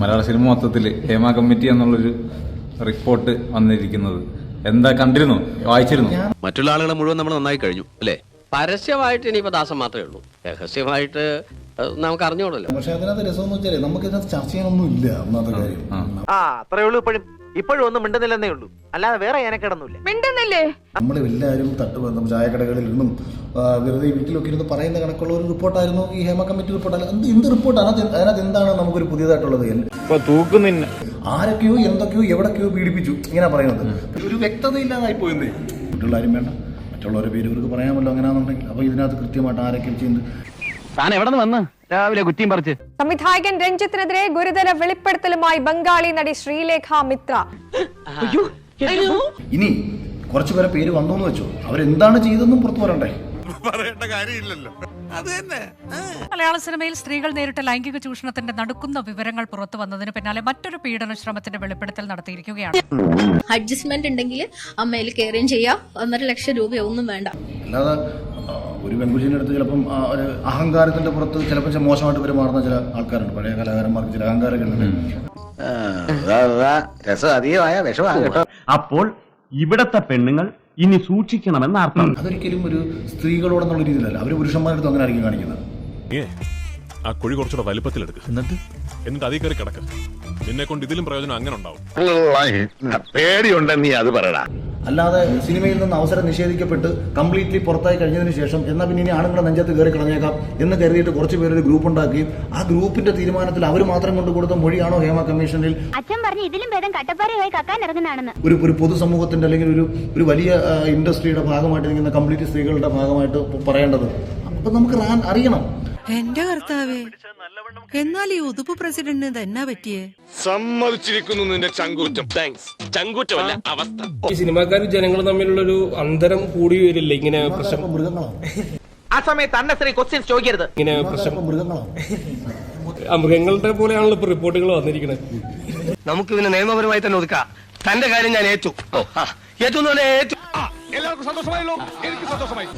മലയാള cinema മൊത്തത്തിൽ Hema committee എന്നുള്ളൊരു report വന്നിരിക്കുന്നത്. എന്താ കണ്ടിരുന്നു? വായിച്ചിരുന്നു? മറ്റുള്ള ആളുകളെ മുഴുവൻ നമ്മൾ നന്നായി കഴിഞ്ഞു അല്ലേ? പരസ്യമായിട്ട് ഇനിയിപ്പോ ദാസം മാത്രമേ ഉള്ളൂ. രഹസ്യമായിട്ട് നമുക്ക് അറിഞ്ഞോളല്ലോ പക്ഷെ അതിനകത്ത് രസം എന്ന് വെച്ചാൽ നമുക്ക് ഇതിനകത്ത് ചർച്ച ചെയ്യാനൊന്നും ഇല്ല ഒന്നാമത്തെ കാര്യം. ആ അത്രേ ഉള്ളൂ ഇപ്പോഴും. ഇപ്പോഴും ഒന്നും മിണ്ടുന്നില്ലെന്നേ ഉള്ളൂ. അല്ലാതെ വേറെ ഞാനക്കിടന്നില്ല മിണ്ടുന്നില്ലേ? നമ്മൾ എല്ലാവരും തട്ടുബന്ധം ചായക്കടകളിൽ നിന്നും വെറുതെ വീട്ടിലൊക്കെ ഇരുന്ന് പറയുന്ന കണക്കുള്ള ഒരു റിപ്പോർട്ടായിരുന്നു ഈ ഹേമ കമ്മിറ്റി റിപ്പോർട്ട് എന്ത് എന്ത് റിപ്പോർട്ടാണ്? അതിനകത്ത് അതിനകത്ത് എന്താണ് നമുക്കൊരു പുതിയതായിട്ടുള്ളത്? ആരൊക്കെയോ എന്തൊക്കെയോ എവിടൊക്കെയോ പീഡിപ്പിച്ചു. ഇങ്ങനെ പറയുന്നത്. ഒരു വ്യക്തത ഇല്ലാതായി പോയെന്നേ. മറ്റുള്ളവരും വേണ്ട. മറ്റുള്ളവരുടെ പേര് ഇവർക്ക് പറയാമല്ലോ അങ്ങനെയാണെന്നുണ്ടെങ്കിൽ അപ്പൊ ഇതിനകത്ത് കൃത്യമായിട്ട് ആരൊക്കെ ചെയ്യുന്നത്. താൻ എവിടെ നിന്ന് വന്ന്? രാവിലെ കുറ്റിയും പറിച്ച്. സംവിധായകൻ രഞ്ജിത്തിനെതിരെ ഗുരുതര വെളിപ്പെടുത്തലുമായി ബംഗാളി നടി ശ്രീലേഖ മിത്ര. ഇനി കുറച്ചു പേരെ പേര് വന്നു എന്ന് വെച്ചോ. അവരെന്താണ് ചെയ്തതെന്നും പുറത്തു വരണ്ടേ? മലയാള സിനിമയിൽ സ്ത്രീകൾ നേരിട്ട ലൈംഗിക ചൂഷണത്തിന്റെ നടുക്കുന്ന വിവരങ്ങൾ പുറത്തു വന്നതിന് പിന്നാലെ മറ്റൊരു പീഡന ശ്രമത്തിന്റെ വെളിപ്പെടുത്തൽ നടത്തിയിരിക്കുകയാണ്. അഡ്ജസ്റ്റ്മെന്റ് ഉണ്ടെങ്കിൽ അമ്മയിൽ കയറുകയും ചെയ്യാം. ഒന്നര ലക്ഷം രൂപയൊന്നും വേണ്ട. അല്ലാതെ ഒരു പെൺകുച്ചിന്റെ അടുത്ത് ചിലപ്പം ആ, ഒരു അഹങ്കാരത്തിന്റെ പുറത്ത് ചിലപ്പോൾ ചില മോശമായിട്ട് പെരുമാറുന്ന ചില ആൾക്കാരുണ്ട്. പഴയ കലാകാരന്മാർക്ക് ചില അഹങ്കാരമൊക്കെ ഉണ്ട്. രസം അധികമായ വിഷമാണ് അപ്പോൾ ഇവിടത്തെ പെണ്ണുങ്ങൾ ഇനി സൂക്ഷിക്കണമെന്ന് അർത്ഥം. അതൊരിക്കലും ഒരു സ്ത്രീകളോടെന്നുള്ള രീതിയിലല്ല. അവർ പുരുഷന്മാരുടെ അങ്ങനെ ആയിരിക്കും കാണിക്കുന്നത്. ആ കുഴി കുറച്ചുകൂടെ വലിപ്പത്തിലെടുക്ക് എന്നിട്ട്? എന്നിട്ട് അതേ കയറി കിടക്ക്. നിന്നെ കൊണ്ട് ഇതിലും പ്രയോജനം അങ്ങനെ ഉണ്ടാവും. പേടിയുണ്ടെന്ന് നീ അത് പറയടാ. അല്ലാതെ സിനിമയിൽ നിന്ന് അവസരം നിഷേധിക്കപ്പെട്ട് കംപ്ലീറ്റ്ലി പുറത്തായി കഴിഞ്ഞതിന് ശേഷം എന്നാൽ പിന്നെ ഇനി ആണുങ്ങളെ നെഞ്ചത്ത് കയറി കളഞ്ഞേക്കാം എന്ന് കരുതിയിട്ട് കുറച്ച് പേരൊരു ഗ്രൂപ്പ് ഉണ്ടാക്കുകയും ആ ഗ്രൂപ്പിന്റെ തീരുമാനത്തിൽ അവർ മാത്രം കൊണ്ട് കൊടുത്ത മൊഴിയാണോ ഹേമ കമ്മീഷനിൽ? അച്ഛൻ പറഞ്ഞു ഇതിലും ഭേദം കട്ടപ്പാറയായി കക്കാൻ ഇറങ്ങുന്നതാണെന്ന്. ഒരു ഒരു പൊതുസമൂഹത്തിന്റെ അല്ലെങ്കിൽ ഒരു ഒരു വലിയ ഇൻഡസ്ട്രിയുടെ ഭാഗമായിട്ട് നിൽക്കുന്ന കംപ്ലീറ്റ് സ്ത്രീകളുടെ ഭാഗമായിട്ട് പറയേണ്ടത്. അപ്പൊ നമുക്ക് അറിയണം. എന്റെ കർത്താവേ എന്നാൽ ഈ ഉതുപ്പ് പ്രസിഡന്റിന് തന്നെ പറ്റിയേ? സമ്മതിച്ചിരിക്കുന്നു നിന്റെ ചങ്കൂറ്റം. താങ്ക്സ് ചങ്കൂറ്റമല്ല അവസ്ഥ. ഈ സിനിമാക്കാരും ജനങ്ങളും തമ്മിലുള്ളൊരു അന്തരം കൂടി വരില്ല? ഇങ്ങനെ പ്രശ്നം ആ സമയത്ത് അന്നസറി ക്വസ്റ്റ്യൻസ് ചോദിക്കരുത്. ഇങ്ങനെ പ്രശ്നം മൃഗങ്ങളുടെ പോലെയാണല്ലോ ഇപ്പൊ റിപ്പോർട്ടുകൾ വന്നിരിക്കുന്നത് നമുക്ക് ഇതിനെ നിയമപരമായി തന്നെ ഒതുക്കാം. തന്റെ കാര്യം ഞാൻ ഏറ്റു. ഏറ്റു ഏറ്റു. എല്ലാവർക്കും സന്തോഷമായല്ലോ. എനിക്ക് സന്തോഷമായി.